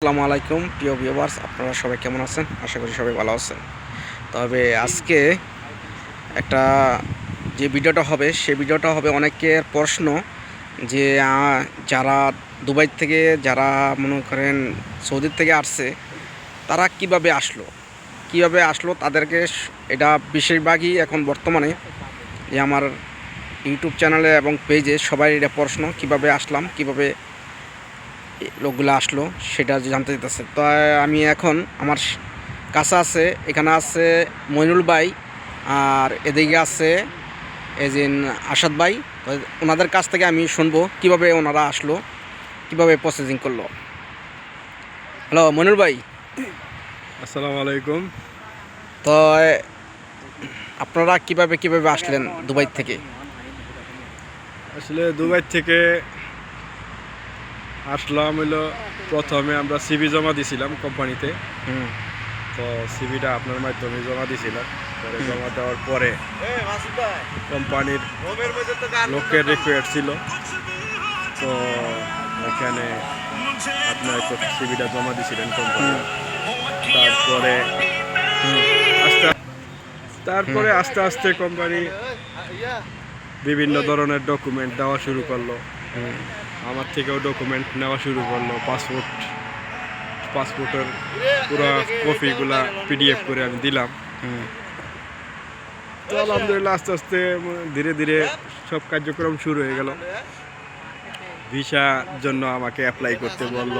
আসসালামু আলাইকুম, প্রিয় ভিউয়ার্স আপনারা সবাই কেমন আছেন? আশা করি সবাই ভালো আছেন। তবে আজকে একটা যে ভিডিওটা হবে সেই ভিডিওটা হবে অনেকের প্রশ্ন যে যারা দুবাই থেকে, যারা মনে করেন সৌদির থেকে আসছে, তারা কীভাবে আসলো? কীভাবে আসলো? তাদেরকে এটা বেশিরভাগই এখন বর্তমানে যে আমার ইউটিউব চ্যানেলে এবং পেজে সবাই এটা প্রশ্ন, কীভাবে আসলাম, কীভাবে লোকগুলো আসলো সেটা জানতে চাইতেছে। তো আমি এখন আমার কাছে আছে এখানে আছে মইনুল ভাই আর এদিকে আছে যে আসাদ ভাই। তো ওনাদের কাছ থেকে আমি শুনব কীভাবে ওনারা আসলো কীভাবে প্রসেসিং করল। হ্যালো মইনুল ভাই। আসসালামু আলাইকুম। তো আপনারা কীভাবে কীভাবে আসলেন দুবাই থেকে? আসলে দুবাই থেকে আসলাম হলো প্রথমে আমরা সিভি জমা দিছিলাম কোম্পানিতে। তো সিভিটা আপনার মাধ্যমে জমা দিছিলাম। পরে জমা দেওয়ার পরে কোম্পানির লোকের রিকোয়ার্ড ছিল। তো এখানে আপনার সিভিটা জমা দিছিলেন কোম্পানি। তারপরে আস্তে তারপরে আস্তে আস্তে কোম্পানি বিভিন্ন ধরনের ডকুমেন্ট দেওয়া শুরু করল। আমার থেকেও ডকুমেন্ট নেওয়া শুরু করল পাসপোর্ট পাসপোর্টের পুরো কপিগুলা পিডিএফ করে আমি দিলাম। হুম তো আলহামদুলিল্লাহ আস্তে আস্তে ধীরে ধীরে সব কার্যক্রম শুরু হয়ে গেল। ভিসার জন্য আমাকে অ্যাপ্লাই করতে বলল।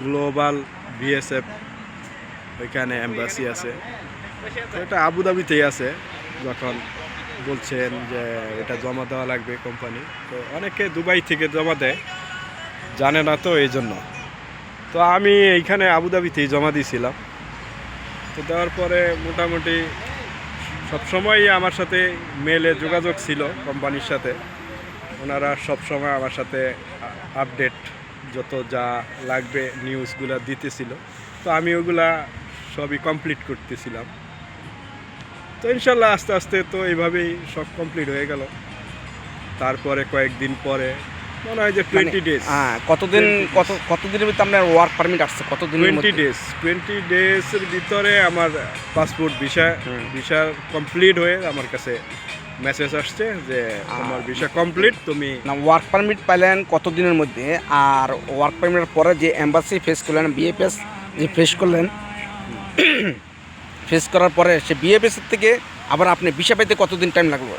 গ্লোবাল বিএসএফ ওইখানে এম্বাসি আছে। এটা আবুধাবিতেই আছে, যখন বলছেন যে এটা জমা দেওয়া লাগবে কোম্পানি। তো অনেকে দুবাই থেকে জমা দেয়, জানে না তো এই জন্য। তো আমি এইখানে আবুধাবিতেই জমা দিয়েছিলাম। তো দেওয়ার পরে মোটামুটি সবসময় আমার সাথে মেলে যোগাযোগ ছিল কোম্পানির সাথে। ওনারা সবসময় আমার সাথে আপডেট যত যা লাগবে, নিউজগুলো দিতেছিল। তো আমি ওগুলা সবই কমপ্লিট করতেছিলাম। তো ইনশাল্লাহ আস্তে আস্তে তো এইভাবেই সব কমপ্লিট হয়ে গেল। তারপরে কয়েকদিন পরে মনে হয় যে টোয়েন্টি ডেজ হ্যাঁ কতদিন কত কতদিনের ভিতরে আপনার ওয়ার্ক পারমিট আসছে? কতদিনের টোয়েন্টি মধ্যে? ডেজ টোয়েন্টি ডেজের ভিতরে আমার পাসপোর্ট ভিসা। ভিসা কমপ্লিট হয়ে আমার কাছে মেসেজ আসছে যে তোমার ভিসা কমপ্লিট তুমি না ওয়ার্ক পারমিট পাইলেন কতদিনের মধ্যে? আর ওয়ার্ক পারমিটের পরে যে এম্বাসি ফেস করলেন বিএফএস যে ফেস করলেন ফেস করার পরে সে বিএফএস থেকে আবার আপনি ভিসা পাইতে কতদিন টাইম লাগল?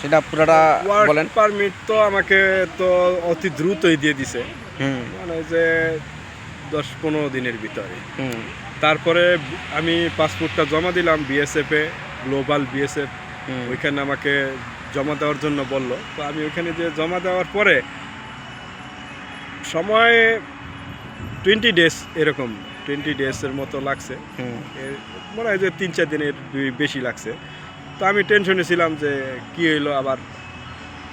সেটা পুরোটা বলেন। পারমিট তো আমাকে তো অতি দ্রুতই দিয়ে দিছে। হুম। মানে যে দশ পনেরো দিনের ভিতরে। হুম। তারপরে আমি পাসপোর্টটা জমা দিলাম বিএসএফে গ্লোবাল বিএসএফ। ওইখানে আমাকে জমা দেওয়ার জন্য বলল। তো আমি ওইখানে যে জমা দেওয়ার পরে সময় টোয়েন্টি ডেজ এরকম টোয়েন্টি ডেজের মতো লাগছে। মনে হয় যে তিন চার দিনের বেশি লাগছে। তো আমি টেনশনে ছিলাম যে কী হইল আবার।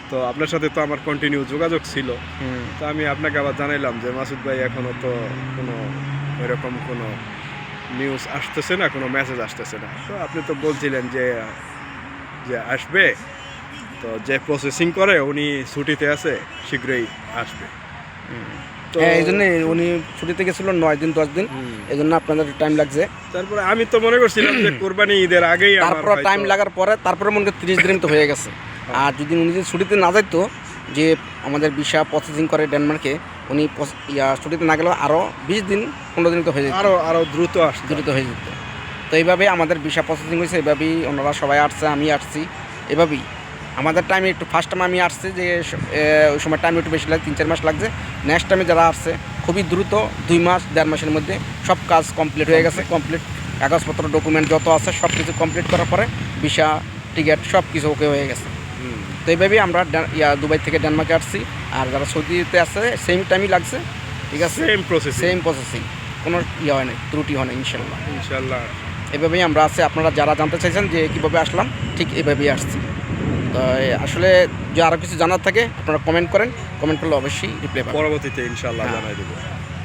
তো আপনার সাথে তো আমার কন্টিনিউ যোগাযোগ ছিল। তো আমি আপনাকে আবার জানাইলাম যে মাসুদ ভাই এখনও তো কোনো এরকম কোনো নিউজ আসতেছে না কোনো মেসেজ আসতেছে না। তো আপনি তো বলছিলেন যে যে আসবে। তো যে প্রসেসিং করে উনি ছুটিতে আছে শীঘ্রই আসবে। হ্যাঁ এই জন্য উনি ছুটিতে গেছিল নয় দিন দশ দিন। এই জন্য আপনাদের টাইম লাগছে। তারপরে আমি তো মনে করছিলাম যে কোরবানি ঈদের আগেই তারপর টাইম লাগার পরে তারপরে মনে করি তিরিশ দিন তো হয়ে গেছে। আর যদি উনি যদি ছুটিতে না যাইতো যে আমাদের ভিসা প্রসেসিং করে ডেনমার্কে উনি ইয়া ছুটিতে না গেলেও আরও বিশ দিন পনেরো দিন তো হয়ে যেত। আরও আরও দ্রুত আসবে দ্রুত হয়ে যেত। তো এইভাবে আমাদের ভিসা প্রসেসিং হয়েছে এইভাবেই ওনারা সবাই আসছে আমি আসছি। এভাবেই। আমাদের টাইমে একটু ফার্স্ট টাইম আমি আসছি যে ওই সময় টাইম একটু বেশি লাগে তিন চার মাস লাগছে। নেক্সট টাইমে যারা আসছে খুবই দ্রুত দুই মাস দেড় মাসের মধ্যে সব কাজ কমপ্লিট হয়ে গেছে কমপ্লিট কাগজপত্র ডকুমেন্ট যত আছে সব কিছু কমপ্লিট করার পরে ভিসা টিকিট সব কিছু ওকে হয়ে গেছে। তো এইভাবেই আমরা ইয়া দুবাই থেকে ডেনমার্কে আসছি। আর যারা সৌদিতে আছে সেম টাইমই লাগছে ঠিক আছে? সেম প্রসেস সেম প্রসেসিং কোনো ইয়ে হয় না ত্রুটি হয় না ইনশাল্লাহ। ইনশাল্লাহ। এভাবেই আমরা আছি। আপনারা যারা জানতে চাইছেন যে কীভাবে আসলাম ঠিক এভাবেই আসছি। তো আসলে যে আরও কিছু জানার থাকে আপনারা কমেন্ট করেন কমেন্ট করলে অবশ্যই রিপ্লাই পরবর্তীতে ইনশাল্লাহ হ্যাঁ। জানাই দেবো